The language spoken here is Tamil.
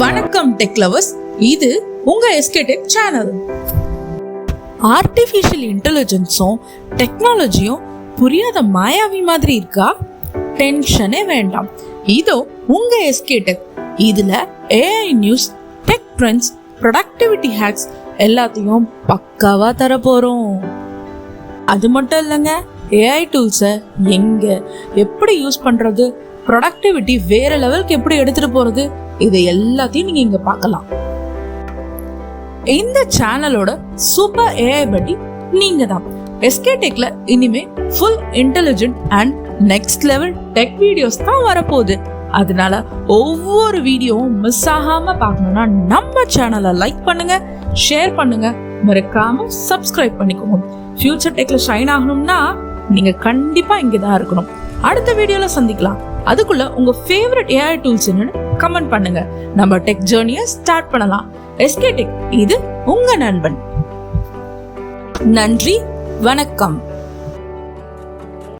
வணக்கம் டெக் லவர்ஸ் இது உங்க எஸ்கே டெக் சேனல் ஆர்டிஃபிஷியல் இன்டெலிஜென்ஸும் டெக்னாலஜியும் புரியாத மாயாவி மாதிரி இருக்கா? டென்ஷனே வேண்டாம். இதோ உங்க எஸ்கே டெக் இதுல AI news tech trends productivity hacks எல்லாத்தையும் பக்காவா தர போறோம். அது மட்டும் இல்லைங்க ஏஐ டூல்ஸை எங்க எப்படி யூஸ் பண்றது? ப்ரொடக்டிவிட்டி வேற லெவலுக்கு எப்படி எடுத்துட்டு போறது? இது எல்லாத்தையும் நீங்க இங்க பார்க்கலாம். இந்த சேனலோட சூப்பர் ஏஐ பட்டி நீங்க தான் எஸ்கேடெக்ல இனிமே full intelligent and next level tech videos தான் வரப்போகுது. அதனால ஒவ்வொரு வீடியோவும் மிஸ் ஆகாம பார்க்கணும்னா நம்ம சேனலை லைக் பண்ணுங்க ஷேர் பண்ணுங்க. மறக்காம சப்ஸ்கிரைப் பண்ணிக்கோங்க. ஃபியூச்சர் டெக்ல ஷைன் ஆகணும்னா நீங்க கண்டிப்பா இங்கே தான் இருக்கணும். அடுத்த வீடியோல சந்திக்கலாம். அதுக்குள்ள உங்க ஃபேவரட் ஏஐ டூல்ஸ் என்னன்னு கமெண்ட் பண்ணுங்க. நம்ம டெக் ஜேர்னியை ஸ்டார்ட் பண்ணலாம். எஸ்கே டெக் இது உங்க நண்பன். நன்றி வணக்கம்.